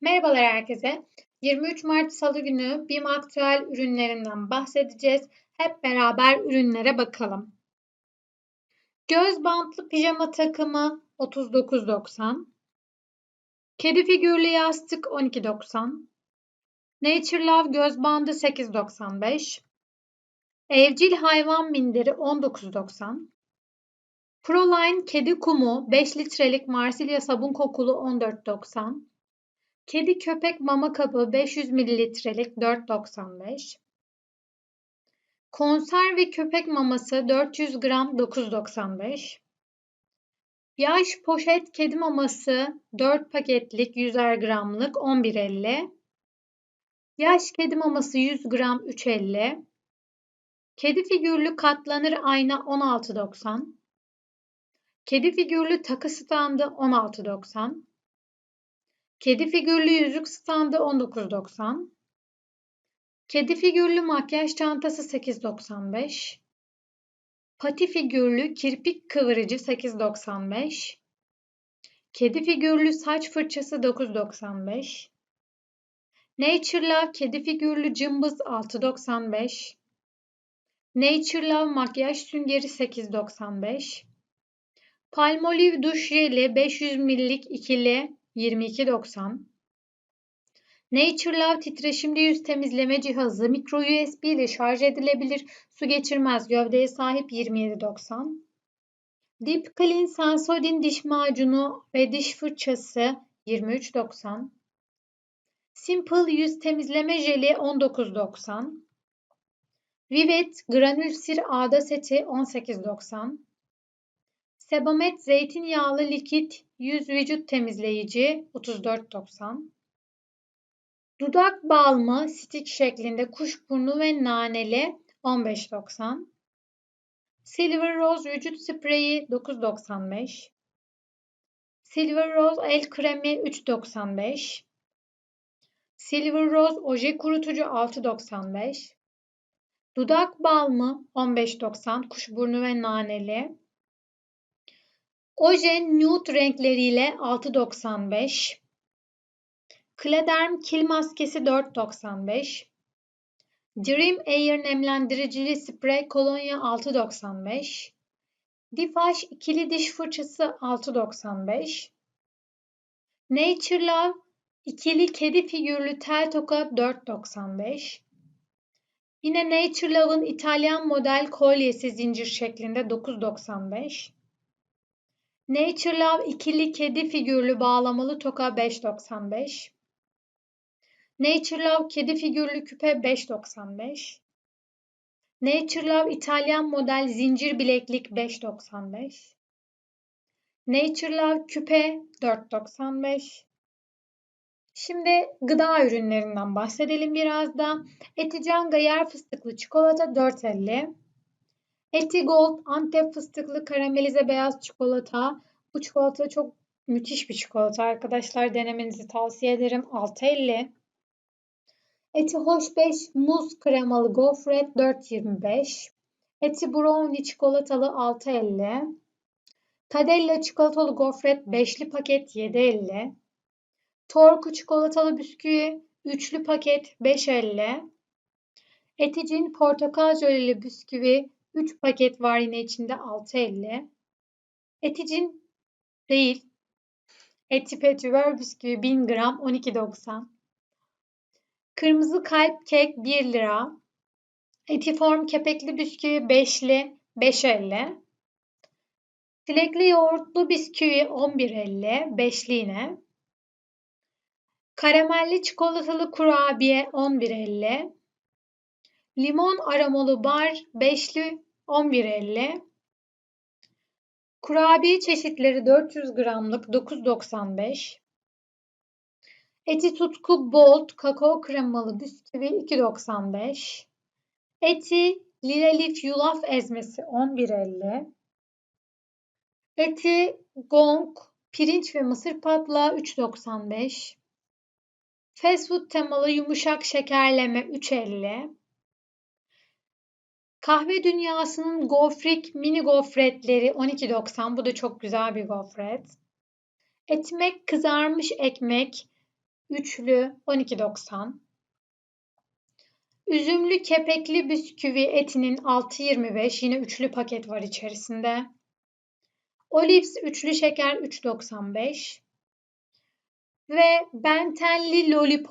Merhabalar herkese. 23 Mart Salı günü BİM aktüel ürünlerinden bahsedeceğiz. Hep beraber ürünlere bakalım. Göz bantlı pijama takımı 39.90. Kedi figürlü yastık 12.90. Nature Love göz bandı 8.95. Evcil hayvan minderi 19.90. Proline kedi kumu 5 litrelik Marsilya sabun kokulu 14.90. Kedi köpek mama kabı 500 mililitrelik 4.95. Konserve köpek maması 400 gram 9.95. Yaş poşet kedi maması 4 paketlik 100'er gramlık 11.50. Yaş kedi maması 100 gram 3.50. Kedi figürlü katlanır ayna 16.90. Kedi figürlü takı standı 16.90. Kedi figürlü yüzük standı 19.90. Kedi figürlü makyaj çantası 8.95. Pati figürlü kirpik kıvırıcı 8.95. Kedi figürlü saç fırçası 9.95. Nature Love kedi figürlü cımbız 6.95. Nature Love makyaj süngeri 8.95. Palmolive duş jeli 500 ml'lik ikili 22.90 Nature Love titreşimli yüz temizleme cihazı mikro USB ile şarj edilebilir, su geçirmez gövdeye sahip 27.90 Deep Clean Sensodyne diş macunu ve diş fırçası 23.90 Simple yüz temizleme jeli 19.90 Vivet granül sir ağda seti 18.90 Sebamed zeytinyağlı likit yüz vücut temizleyici 34.90 Dudak balmı stik şeklinde kuşburnu ve naneli 15.90 Silver Rose vücut spreyi 9.95 Silver Rose el kremi 3.95 Silver Rose oje kurutucu 6.95 Dudak balmı 15.90 kuşburnu ve naneli Ojen nude renkleriyle 6.95. Klederm kil maskesi 4.95. Dream Air nemlendiricili sprey kolonya 6.95. Difaş ikili diş fırçası 6.95. Nature Love ikili kedi figürlü tel toka 4.95. Yine Nature Love'ın İtalyan model kolyesi zincir şeklinde 9.95. Nature Love ikili kedi figürlü bağlamalı toka 5.95. Nature Love kedi figürlü küpe 5.95. Nature Love İtalyan model zincir bileklik 5.95. Nature Love küpe 4.95. Şimdi gıda ürünlerinden bahsedelim biraz da. Etican Gayer fıstıklı çikolata 4.50. Eti Gold Antep fıstıklı karamelize beyaz çikolata. Bu çikolata çok müthiş bir çikolata arkadaşlar. Denemenizi tavsiye ederim. 6.50. Eti Hoş 5 muz kremalı gofret 4.25. Eti brownie çikolatalı 6.50. Tadella çikolatalı gofret 5'li paket 7.50. Torku çikolatalı bisküvi üçlü paket 5.50. Eticin portakal jöleli bisküvi 3 paket var yine içinde 6.50. Eticin değil. Eti Petüver bisküvi 1000 gram 12.90. Kırmızı kalp kek 1 lira. Etiform kepekli bisküvi 5'li 5.50. Çilekli yoğurtlu bisküvi 11.50 5'li yine. Karamelli çikolatalı kurabiye 11.50. Limon aromalı bar 5'li 11.50. Kurabiye çeşitleri 400 gramlık 9.95. Eti tutku bolt kakao kremalı bisküvi 2.95. Eti lilelif yulaf ezmesi 11.50. Eti gong pirinç ve mısır patlağı 3.95. Fast food temalı yumuşak şekerleme 3.50. Kahve dünyasının gofrik mini gofretleri 12.90. Bu da çok güzel bir gofret. Etmek kızarmış ekmek üçlü 12.90. Üzümlü kepekli bisküvi etinin 6.25 yine üçlü paket var içerisinde. Olives üçlü şeker 3.95 ve bentenli lollipop